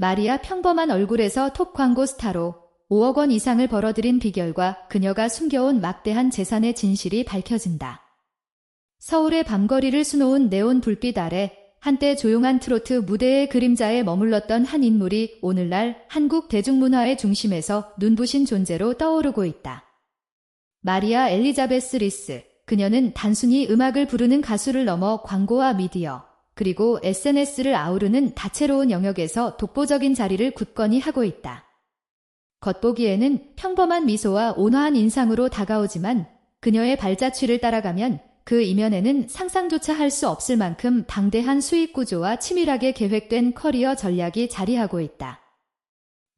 마리아 평범한 얼굴에서 톱 광고 스타로 5억 원 이상을 벌어들인 비결과 그녀가 숨겨온 막대한 재산의 진실이 밝혀진다. 서울의 밤거리를 수놓은 네온 불빛 아래 한때 조용한 트로트 무대의 그림자에 머물렀던 한 인물이 오늘날 한국 대중문화의 중심에서 눈부신 존재로 떠오르고 있다. 마리아 엘리자베스 리스. 그녀는 단순히 음악을 부르는 가수를 넘어 광고와 미디어, 그리고 SNS를 아우르는 다채로운 영역에서 독보적인 자리를 굳건히 하고 있다. 겉보기에는 평범한 미소와 온화한 인상으로 다가오지만 그녀의 발자취를 따라가면 그 이면에는 상상조차 할 수 없을 만큼 방대한 수익 구조와 치밀하게 계획된 커리어 전략이 자리하고 있다.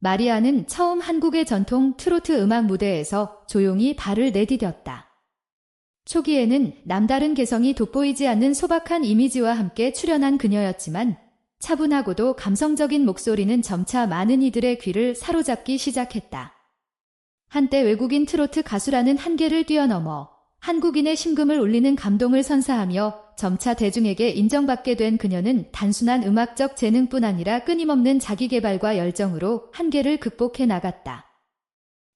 마리아는 처음 한국의 전통 트로트 음악 무대에서 조용히 발을 내디뎠다. 초기에는 남다른 개성이 돋보이지 않는 소박한 이미지와 함께 출연한 그녀였지만 차분하고도 감성적인 목소리는 점차 많은 이들의 귀를 사로잡기 시작했다. 한때 외국인 트로트 가수라는 한계를 뛰어넘어 한국인의 심금을 울리는 감동을 선사하며 점차 대중에게 인정받게 된 그녀는 단순한 음악적 재능뿐 아니라 끊임없는 자기 개발과 열정으로 한계를 극복해 나갔다.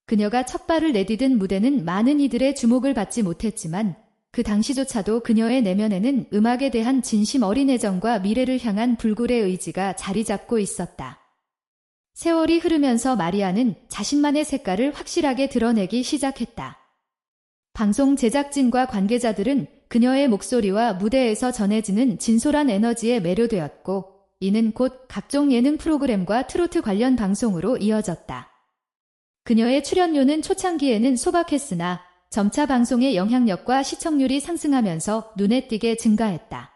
그녀가 첫 발을 내디딘 무대는 많은 이들의 주목을 받지 못했지만 그 당시조차도 그녀의 내면에는 음악에 대한 진심 어린 애정과 미래를 향한 불굴의 의지가 자리 잡고 있었다. 세월이 흐르면서 마리아는 자신만의 색깔을 확실하게 드러내기 시작했다. 방송 제작진과 관계자들은 그녀의 목소리와 무대에서 전해지는 진솔한 에너지에 매료되었고, 이는 곧 각종 예능 프로그램과 트로트 관련 방송으로 이어졌다. 그녀의 출연료는 초창기에는 소박했으나 점차 방송의 영향력과 시청률이 상승하면서 눈에 띄게 증가했다.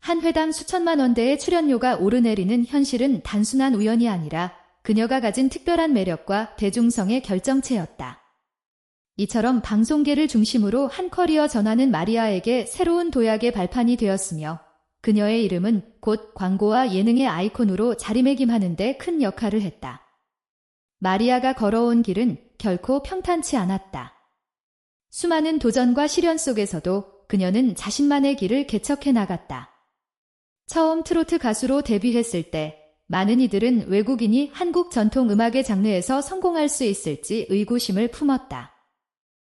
한 회당 수천만 원대의 출연료가 오르내리는 현실은 단순한 우연이 아니라 그녀가 가진 특별한 매력과 대중성의 결정체였다. 이처럼 방송계를 중심으로 한 커리어 전환은 마리아에게 새로운 도약의 발판이 되었으며 그녀의 이름은 곧 광고와 예능의 아이콘으로 자리매김하는 데 큰 역할을 했다. 마리아가 걸어온 길은 결코 평탄치 않았다. 수많은 도전과 시련 속에서도 그녀는 자신만의 길을 개척해 나갔다. 처음 트로트 가수로 데뷔했을 때 많은 이들은 외국인이 한국 전통 음악의 장르에서 성공할 수 있을지 의구심을 품었다.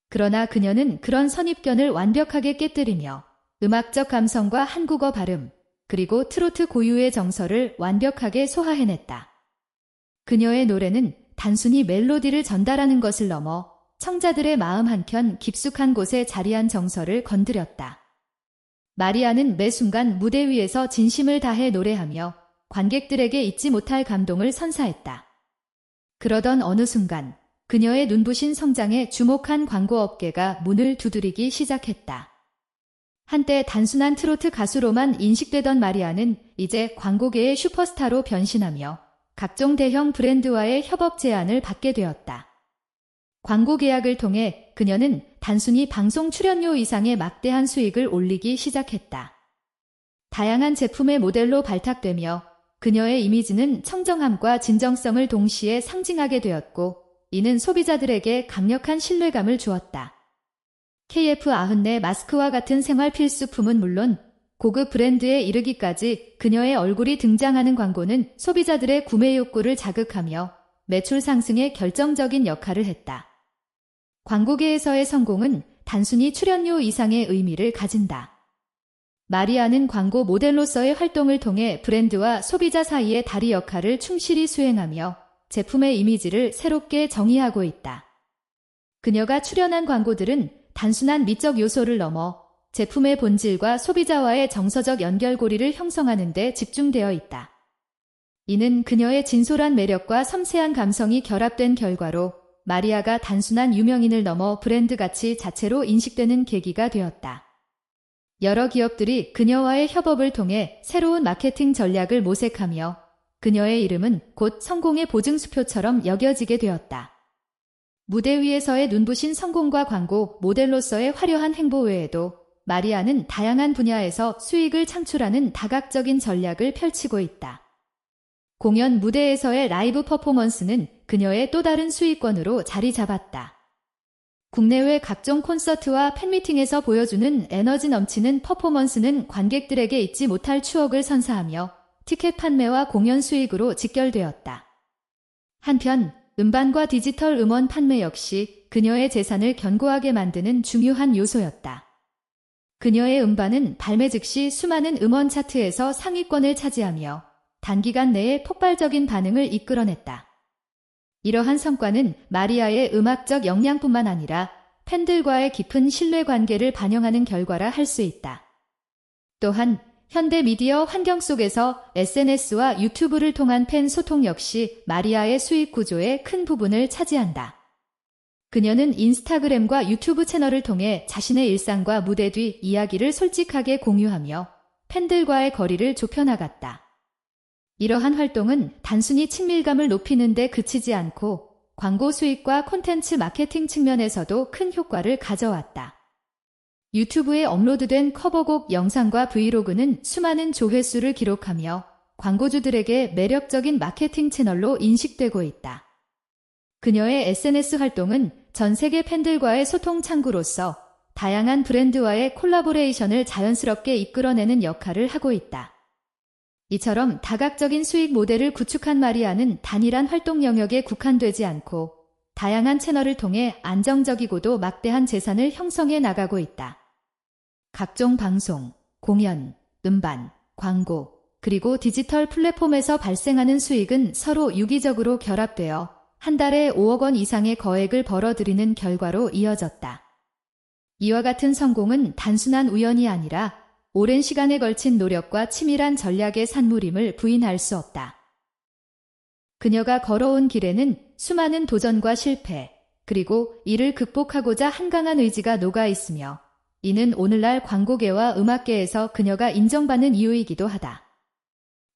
그러나 그녀는 그런 선입견을 완벽하게 깨뜨리며 음악적 감성과 한국어 발음, 그리고 트로트 고유의 정서를 완벽하게 소화해냈다. 그녀의 노래는 단순히 멜로디를 전달하는 것을 넘어 청자들의 마음 한켠 깊숙한 곳에 자리한 정서를 건드렸다. 마리아는 매 순간 무대 위에서 진심을 다해 노래하며 관객들에게 잊지 못할 감동을 선사했다. 그러던 어느 순간 그녀의 눈부신 성장에 주목한 광고업계가 문을 두드리기 시작했다. 한때 단순한 트로트 가수로만 인식되던 마리아는 이제 광고계의 슈퍼스타로 변신하며 각종 대형 브랜드와의 협업 제안을 받게 되었다. 광고 계약을 통해 그녀는 단순히 방송 출연료 이상의 막대한 수익을 올리기 시작했다. 다양한 제품의 모델로 발탁되며 그녀의 이미지는 청정함과 진정성을 동시에 상징하게 되었고 이는 소비자들에게 강력한 신뢰감을 주었다. KF94 마스크와 같은 생활 필수품은 물론 고급 브랜드에 이르기까지 그녀의 얼굴이 등장하는 광고는 소비자들의 구매 욕구를 자극하며 매출 상승에 결정적인 역할을 했다. 광고계에서의 성공은 단순히 출연료 이상의 의미를 가진다. 마리아는 광고 모델로서의 활동을 통해 브랜드와 소비자 사이의 다리 역할을 충실히 수행하며 제품의 이미지를 새롭게 정의하고 있다. 그녀가 출연한 광고들은 단순한 미적 요소를 넘어 제품의 본질과 소비자와의 정서적 연결고리를 형성하는 데 집중되어 있다. 이는 그녀의 진솔한 매력과 섬세한 감성이 결합된 결과로 마리아가 단순한 유명인을 넘어 브랜드 가치 자체로 인식되는 계기가 되었다. 여러 기업들이 그녀와의 협업을 통해 새로운 마케팅 전략을 모색하며 그녀의 이름은 곧 성공의 보증수표처럼 여겨지게 되었다. 무대 위에서의 눈부신 성공과 광고, 모델로서의 화려한 행보 외에도 마리아는 다양한 분야에서 수익을 창출하는 다각적인 전략을 펼치고 있다. 공연 무대에서의 라이브 퍼포먼스는 그녀의 또 다른 수익권으로 자리 잡았다. 국내외 각종 콘서트와 팬미팅에서 보여주는 에너지 넘치는 퍼포먼스는 관객들에게 잊지 못할 추억을 선사하며 티켓 판매와 공연 수익으로 직결되었다. 한편 음반과 디지털 음원 판매 역시 그녀의 재산을 견고하게 만드는 중요한 요소였다. 그녀의 음반은 발매 즉시 수많은 음원 차트에서 상위권을 차지하며 단기간 내에 폭발적인 반응을 이끌어냈다. 이러한 성과는 마리아의 음악적 역량뿐만 아니라 팬들과의 깊은 신뢰 관계를 반영하는 결과라 할 수 있다. 또한 현대 미디어 환경 속에서 SNS와 유튜브를 통한 팬 소통 역시 마리아의 수익 구조의 큰 부분을 차지한다. 그녀는 인스타그램과 유튜브 채널을 통해 자신의 일상과 무대 뒤 이야기를 솔직하게 공유하며 팬들과의 거리를 좁혀나갔다. 이러한 활동은 단순히 친밀감을 높이는 데 그치지 않고 광고 수익과 콘텐츠 마케팅 측면에서도 큰 효과를 가져왔다. 유튜브에 업로드된 커버곡 영상과 브이로그는 수많은 조회수를 기록하며 광고주들에게 매력적인 마케팅 채널로 인식되고 있다. 그녀의 SNS 활동은 전 세계 팬들과의 소통 창구로서 다양한 브랜드와의 콜라보레이션을 자연스럽게 이끌어내는 역할을 하고 있다. 이처럼 다각적인 수익 모델을 구축한 마리아는 단일한 활동 영역에 국한되지 않고 다양한 채널을 통해 안정적이고도 막대한 재산을 형성해 나가고 있다. 각종 방송, 공연, 음반, 광고, 그리고 디지털 플랫폼에서 발생하는 수익은 서로 유기적으로 결합되어 한 달에 5억 원 이상의 거액을 벌어들이는 결과로 이어졌다. 이와 같은 성공은 단순한 우연이 아니라 오랜 시간에 걸친 노력과 치밀한 전략의 산물임을 부인할 수 없다. 그녀가 걸어온 길에는 수많은 도전과 실패, 그리고 이를 극복하고자 한강한 의지가 녹아 있으며 이는 오늘날 광고계와 음악계에서 그녀가 인정받는 이유이기도 하다.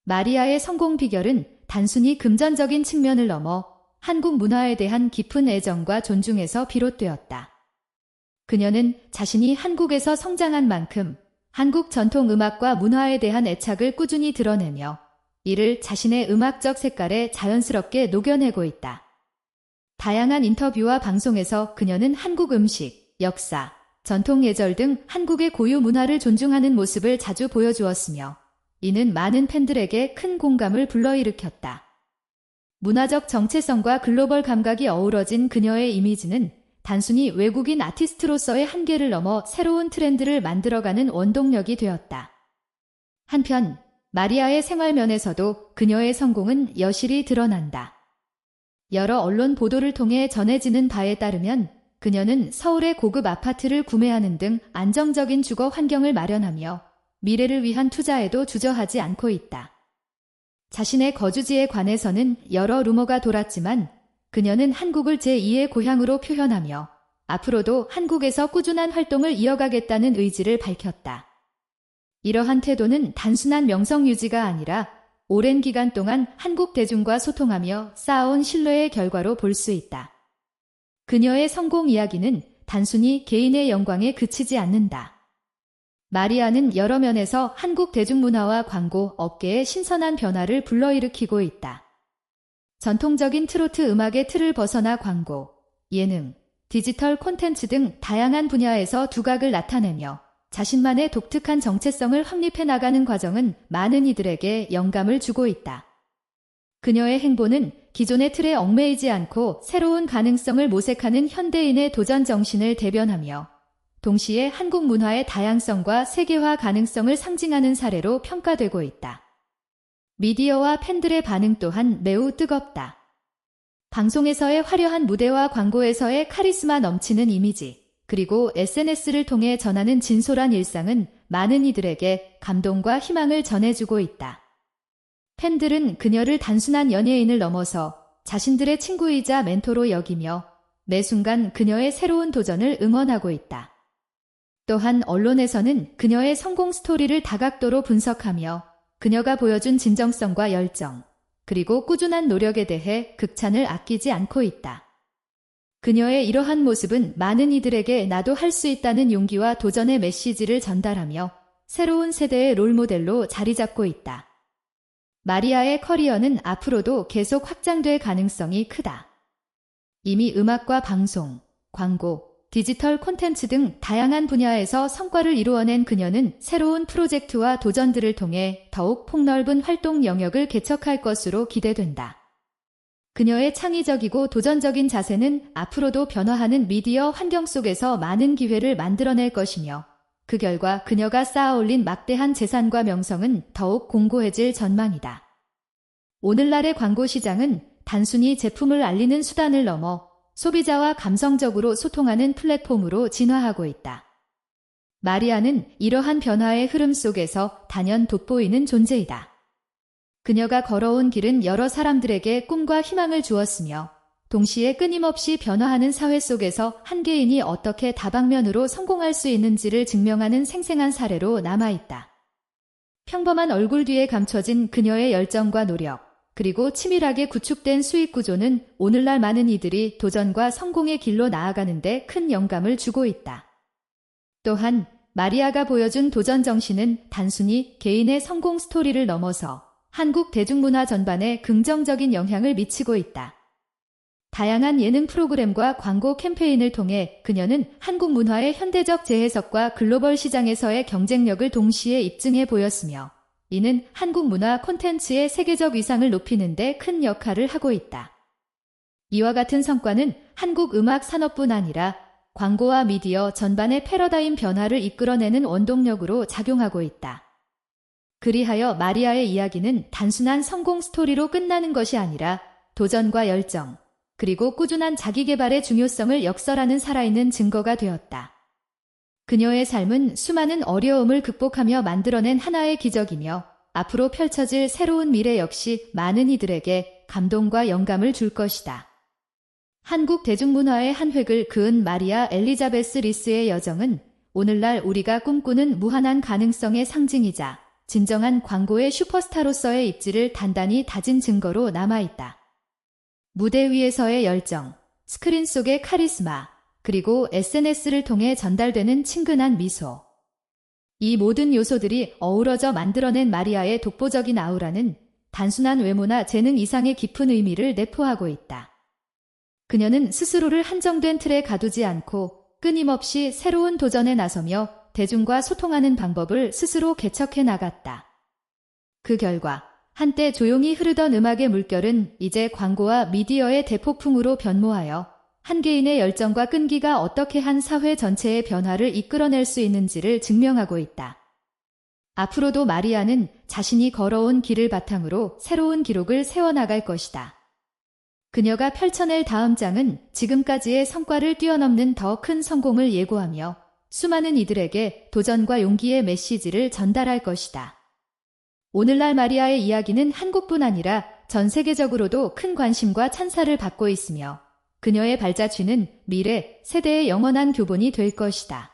마리아의 성공 비결은 단순히 금전적인 측면을 넘어 한국 문화에 대한 깊은 애정과 존중에서 비롯되었다. 그녀는 자신이 한국에서 성장한 만큼 한국 전통 음악과 문화에 대한 애착을 꾸준히 드러내며 이를 자신의 음악적 색깔에 자연스럽게 녹여내고 있다. 다양한 인터뷰와 방송에서 그녀는 한국 음식, 역사, 전통 예절 등 한국의 고유 문화를 존중하는 모습을 자주 보여주었으며 이는 많은 팬들에게 큰 공감을 불러일으켰다. 문화적 정체성과 글로벌 감각이 어우러진 그녀의 이미지는 단순히 외국인 아티스트로서의 한계를 넘어 새로운 트렌드를 만들어가는 원동력이 되었다. 한편 마리아의 생활면에서도 그녀의 성공은 여실히 드러난다. 여러 언론 보도를 통해 전해지는 바에 따르면 그녀는 서울의 고급 아파트를 구매하는 등 안정적인 주거 환경을 마련하며 미래를 위한 투자에도 주저하지 않고 있다. 자신의 거주지에 관해서는 여러 루머가 돌았지만 그녀는 한국을 제2의 고향으로 표현하며 앞으로도 한국에서 꾸준한 활동을 이어가겠다는 의지를 밝혔다. 이러한 태도는 단순한 명성 유지가 아니라 오랜 기간 동안 한국 대중과 소통하며 쌓아온 신뢰의 결과로 볼 수 있다. 그녀의 성공 이야기는 단순히 개인의 영광에 그치지 않는다. 마리아는 여러 면에서 한국 대중문화와 광고 업계의 신선한 변화를 불러일으키고 있다. 전통적인 트로트 음악의 틀을 벗어나 광고, 예능, 디지털 콘텐츠 등 다양한 분야에서 두각을 나타내며 자신만의 독특한 정체성을 확립해 나가는 과정은 많은 이들에게 영감을 주고 있다. 그녀의 행보는 기존의 틀에 얽매이지 않고 새로운 가능성을 모색하는 현대인의 도전 정신을 대변하며 동시에 한국 문화의 다양성과 세계화 가능성을 상징하는 사례로 평가되고 있다. 미디어와 팬들의 반응 또한 매우 뜨겁다. 방송에서의 화려한 무대와 광고에서의 카리스마 넘치는 이미지, 그리고 SNS를 통해 전하는 진솔한 일상은 많은 이들에게 감동과 희망을 전해주고 있다. 팬들은 그녀를 단순한 연예인을 넘어서 자신들의 친구이자 멘토로 여기며 매 순간 그녀의 새로운 도전을 응원하고 있다. 또한 언론에서는 그녀의 성공 스토리를 다각도로 분석하며 그녀가 보여준 진정성과 열정, 그리고 꾸준한 노력에 대해 극찬을 아끼지 않고 있다. 그녀의 이러한 모습은 많은 이들에게 나도 할 수 있다는 용기와 도전의 메시지를 전달하며 새로운 세대의 롤모델로 자리 잡고 있다. 마리아의 커리어는 앞으로도 계속 확장될 가능성이 크다. 이미 음악과 방송, 광고, 디지털 콘텐츠 등 다양한 분야에서 성과를 이루어낸 그녀는 새로운 프로젝트와 도전들을 통해 더욱 폭넓은 활동 영역을 개척할 것으로 기대된다. 그녀의 창의적이고 도전적인 자세는 앞으로도 변화하는 미디어 환경 속에서 많은 기회를 만들어낼 것이며 그 결과 그녀가 쌓아올린 막대한 재산과 명성은 더욱 공고해질 전망이다. 오늘날의 광고 시장은 단순히 제품을 알리는 수단을 넘어 소비자와 감성적으로 소통하는 플랫폼으로 진화하고 있다. 마리아는 이러한 변화의 흐름 속에서 단연 돋보이는 존재이다. 그녀가 걸어온 길은 여러 사람들에게 꿈과 희망을 주었으며 동시에 끊임없이 변화하는 사회 속에서 한 개인이 어떻게 다방면으로 성공할 수 있는지를 증명하는 생생한 사례로 남아있다. 평범한 얼굴 뒤에 감춰진 그녀의 열정과 노력, 그리고 치밀하게 구축된 수익 구조는 오늘날 많은 이들이 도전과 성공의 길로 나아가는데 큰 영감을 주고 있다. 또한 마리아가 보여준 도전 정신은 단순히 개인의 성공 스토리를 넘어서 한국 대중문화 전반에 긍정적인 영향을 미치고 있다. 다양한 예능 프로그램과 광고 캠페인을 통해 그녀는 한국 문화의 현대적 재해석과 글로벌 시장에서의 경쟁력을 동시에 입증해 보였으며 이는 한국 문화 콘텐츠의 세계적 위상을 높이는 데 큰 역할을 하고 있다. 이와 같은 성과는 한국 음악 산업뿐 아니라 광고와 미디어 전반의 패러다임 변화를 이끌어내는 원동력으로 작용하고 있다. 그리하여 마리아의 이야기는 단순한 성공 스토리로 끝나는 것이 아니라 도전과 열정, 그리고 꾸준한 자기 개발의 중요성을 역설하는 살아있는 증거가 되었다. 그녀의 삶은 수많은 어려움을 극복하며 만들어낸 하나의 기적이며 앞으로 펼쳐질 새로운 미래 역시 많은 이들에게 감동과 영감을 줄 것이다. 한국 대중문화의 한 획을 그은 마리아 엘리자베스 리스의 여정은 오늘날 우리가 꿈꾸는 무한한 가능성의 상징이자 진정한 광고의 슈퍼스타로서의 입지를 단단히 다진 증거로 남아있다. 무대 위에서의 열정, 스크린 속의 카리스마, 그리고 SNS를 통해 전달되는 친근한 미소. 이 모든 요소들이 어우러져 만들어낸 마리아의 독보적인 아우라는 단순한 외모나 재능 이상의 깊은 의미를 내포하고 있다. 그녀는 스스로를 한정된 틀에 가두지 않고 끊임없이 새로운 도전에 나서며 대중과 소통하는 방법을 스스로 개척해 나갔다. 그 결과 한때 조용히 흐르던 음악의 물결은 이제 광고와 미디어의 대폭풍으로 변모하여 한 개인의 열정과 끈기가 어떻게 한 사회 전체의 변화를 이끌어낼 수 있는지를 증명하고 있다. 앞으로도 마리아는 자신이 걸어온 길을 바탕으로 새로운 기록을 세워나갈 것이다. 그녀가 펼쳐낼 다음 장은 지금까지의 성과를 뛰어넘는 더 큰 성공을 예고하며 수많은 이들에게 도전과 용기의 메시지를 전달할 것이다. 오늘날 마리아의 이야기는 한국뿐 아니라 전 세계적으로도 큰 관심과 찬사를 받고 있으며 그녀의 발자취는 미래 세대의 영원한 교본이 될 것이다.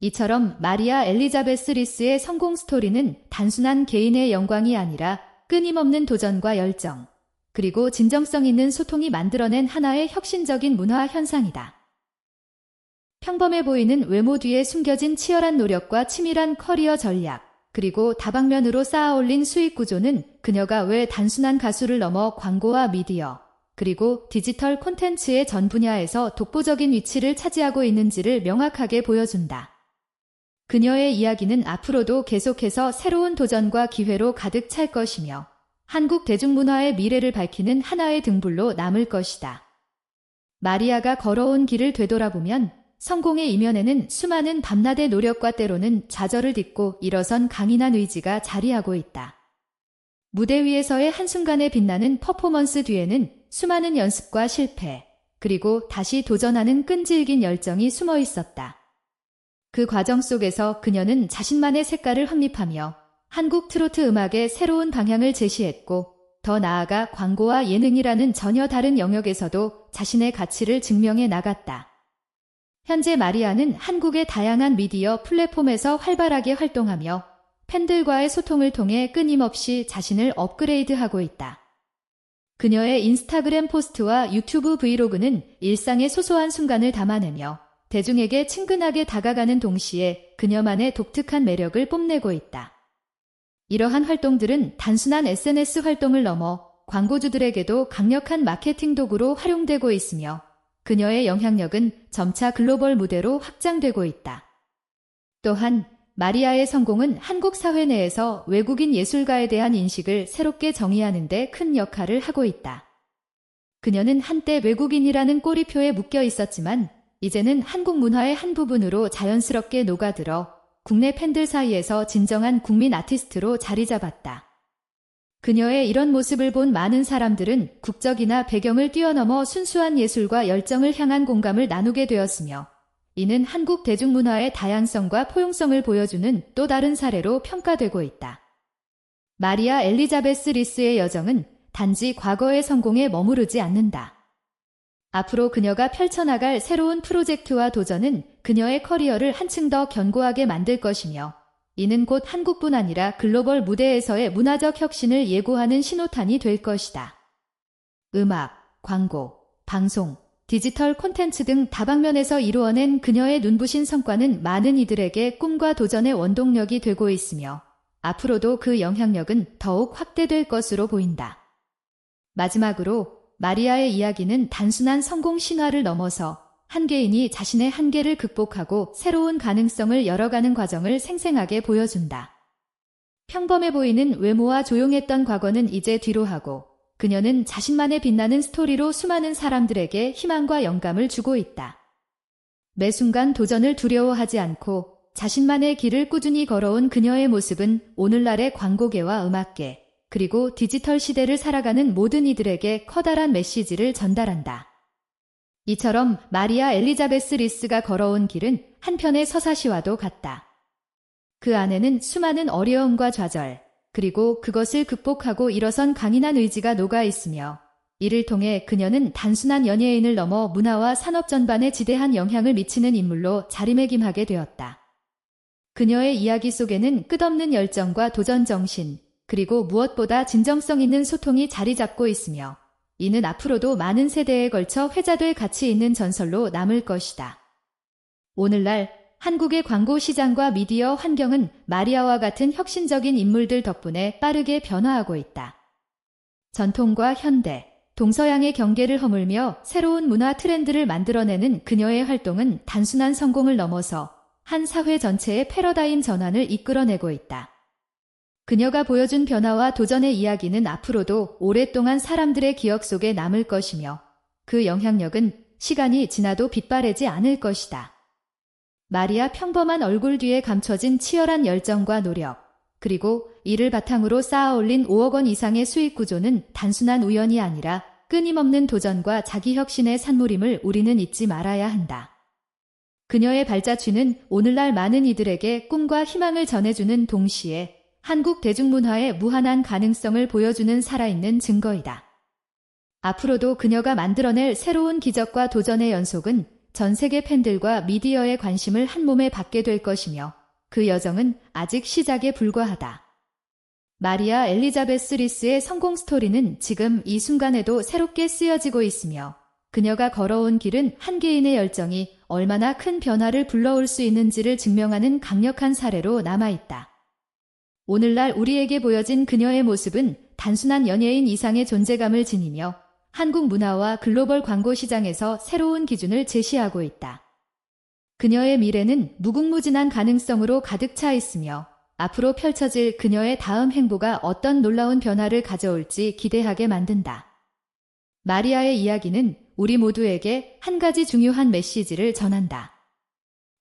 이처럼 마리아 엘리자베스 리스의 성공 스토리는 단순한 개인의 영광이 아니라 끊임없는 도전과 열정, 그리고 진정성 있는 소통이 만들어낸 하나의 혁신적인 문화 현상이다. 평범해 보이는 외모 뒤에 숨겨진 치열한 노력과 치밀한 커리어 전략, 그리고 다방면으로 쌓아올린 수익 구조는 그녀가 왜 단순한 가수를 넘어 광고와 미디어, 그리고 디지털 콘텐츠의 전 분야에서 독보적인 위치를 차지하고 있는지를 명확하게 보여준다. 그녀의 이야기는 앞으로도 계속해서 새로운 도전과 기회로 가득 찰 것이며 한국 대중문화의 미래를 밝히는 하나의 등불로 남을 것이다. 마리아가 걸어온 길을 되돌아보면 성공의 이면에는 수많은 밤낮의 노력과 때로는 좌절을 딛고 일어선 강인한 의지가 자리하고 있다. 무대 위에서의 한순간에 빛나는 퍼포먼스 뒤에는 수많은 연습과 실패, 그리고 다시 도전하는 끈질긴 열정이 숨어 있었다. 그 과정 속에서 그녀는 자신만의 색깔을 확립하며 한국 트로트 음악의 새로운 방향을 제시했고, 더 나아가 광고와 예능이라는 전혀 다른 영역에서도 자신의 가치를 증명해 나갔다. 현재 마리아는 한국의 다양한 미디어 플랫폼에서 활발하게 활동하며 팬들과의 소통을 통해 끊임없이 자신을 업그레이드하고 있다. 그녀의 인스타그램 포스트와 유튜브 브이로그는 일상의 소소한 순간을 담아내며 대중에게 친근하게 다가가는 동시에 그녀만의 독특한 매력을 뽐내고 있다. 이러한 활동들은 단순한 SNS 활동을 넘어 광고주들에게도 강력한 마케팅 도구로 활용되고 있으며 그녀의 영향력은 점차 글로벌 무대로 확장되고 있다. 또한 마리아의 성공은 한국 사회 내에서 외국인 예술가에 대한 인식을 새롭게 정의하는 데 큰 역할을 하고 있다. 그녀는 한때 외국인이라는 꼬리표에 묶여 있었지만 이제는 한국 문화의 한 부분으로 자연스럽게 녹아들어 국내 팬들 사이에서 진정한 국민 아티스트로 자리 잡았다. 그녀의 이런 모습을 본 많은 사람들은 국적이나 배경을 뛰어넘어 순수한 예술과 열정을 향한 공감을 나누게 되었으며 이는 한국 대중문화의 다양성과 포용성을 보여주는 또 다른 사례로 평가되고 있다. 마리아 엘리자베스 리스의 여정은 단지 과거의 성공에 머무르지 않는다. 앞으로 그녀가 펼쳐나갈 새로운 프로젝트와 도전은 그녀의 커리어를 한층 더 견고하게 만들 것이며 이는 곧 한국뿐 아니라 글로벌 무대에서의 문화적 혁신을 예고하는 신호탄이 될 것이다. 음악, 광고, 방송, 디지털 콘텐츠 등 다방면에서 이루어낸 그녀의 눈부신 성과는 많은 이들에게 꿈과 도전의 원동력이 되고 있으며 앞으로도 그 영향력은 더욱 확대될 것으로 보인다. 마지막으로 마리아의 이야기는 단순한 성공 신화를 넘어서 한 개인이 자신의 한계를 극복하고 새로운 가능성을 열어가는 과정을 생생하게 보여준다. 평범해 보이는 외모와 조용했던 과거는 이제 뒤로 하고 그녀는 자신만의 빛나는 스토리로 수많은 사람들에게 희망과 영감을 주고 있다. 매 순간 도전을 두려워하지 않고 자신만의 길을 꾸준히 걸어온 그녀의 모습은 오늘날의 광고계와 음악계, 그리고 디지털 시대를 살아가는 모든 이들에게 커다란 메시지를 전달한다. 이처럼 마리아 엘리자베스 리스가 걸어온 길은 한편의 서사시와도 같다. 그 안에는 수많은 어려움과 좌절, 그리고 그것을 극복하고 일어선 강인한 의지가 녹아 있으며 이를 통해 그녀는 단순한 연예인을 넘어 문화와 산업 전반에 지대한 영향을 미치는 인물로 자리매김하게 되었다. 그녀의 이야기 속에는 끝없는 열정과 도전 정신, 그리고 무엇보다 진정성 있는 소통이 자리 잡고 있으며 이는 앞으로도 많은 세대에 걸쳐 회자될 가치 있는 전설로 남을 것이다. 오늘날 한국의 광고 시장과 미디어 환경은 마리아와 같은 혁신적인 인물들 덕분에 빠르게 변화하고 있다. 전통과 현대, 동서양의 경계를 허물며 새로운 문화 트렌드를 만들어내는 그녀의 활동은 단순한 성공을 넘어서 한 사회 전체의 패러다임 전환을 이끌어내고 있다. 그녀가 보여준 변화와 도전의 이야기는 앞으로도 오랫동안 사람들의 기억 속에 남을 것이며 그 영향력은 시간이 지나도 빛바래지 않을 것이다. 마리아 평범한 얼굴 뒤에 감춰진 치열한 열정과 노력, 그리고 이를 바탕으로 쌓아 올린 5억 원 이상의 수익 구조는 단순한 우연이 아니라 끊임없는 도전과 자기 혁신의 산물임을 우리는 잊지 말아야 한다. 그녀의 발자취는 오늘날 많은 이들에게 꿈과 희망을 전해주는 동시에 한국 대중문화의 무한한 가능성을 보여주는 살아있는 증거이다. 앞으로도 그녀가 만들어낼 새로운 기적과 도전의 연속은 전 세계 팬들과 미디어의 관심을 한 몸에 받게 될 것이며 그 여정은 아직 시작에 불과하다. 마리아 엘리자베스 리스의 성공 스토리는 지금 이 순간에도 새롭게 쓰여지고 있으며 그녀가 걸어온 길은 한 개인의 열정이 얼마나 큰 변화를 불러올 수 있는지를 증명하는 강력한 사례로 남아있다. 오늘날 우리에게 보여진 그녀의 모습은 단순한 연예인 이상의 존재감을 지니며 한국 문화와 글로벌 광고 시장에서 새로운 기준을 제시하고 있다. 그녀의 미래는 무궁무진한 가능성으로 가득 차 있으며 앞으로 펼쳐질 그녀의 다음 행보가 어떤 놀라운 변화를 가져올지 기대하게 만든다. 마리아의 이야기는 우리 모두에게 한 가지 중요한 메시지를 전한다.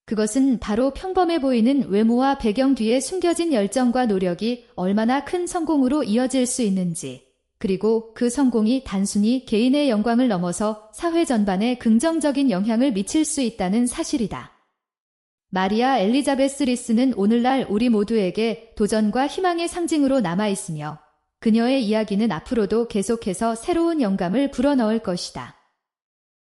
그것은 바로 평범해 보이는 외모와 배경 뒤에 숨겨진 열정과 노력이 얼마나 큰 성공으로 이어질 수 있는지, 그리고 그 성공이 단순히 개인의 영광을 넘어서 사회 전반에 긍정적인 영향을 미칠 수 있다는 사실이다. 마리아 엘리자베스 리스는 오늘날 우리 모두에게 도전과 희망의 상징으로 남아있으며 그녀의 이야기는 앞으로도 계속해서 새로운 영감을 불어넣을 것이다.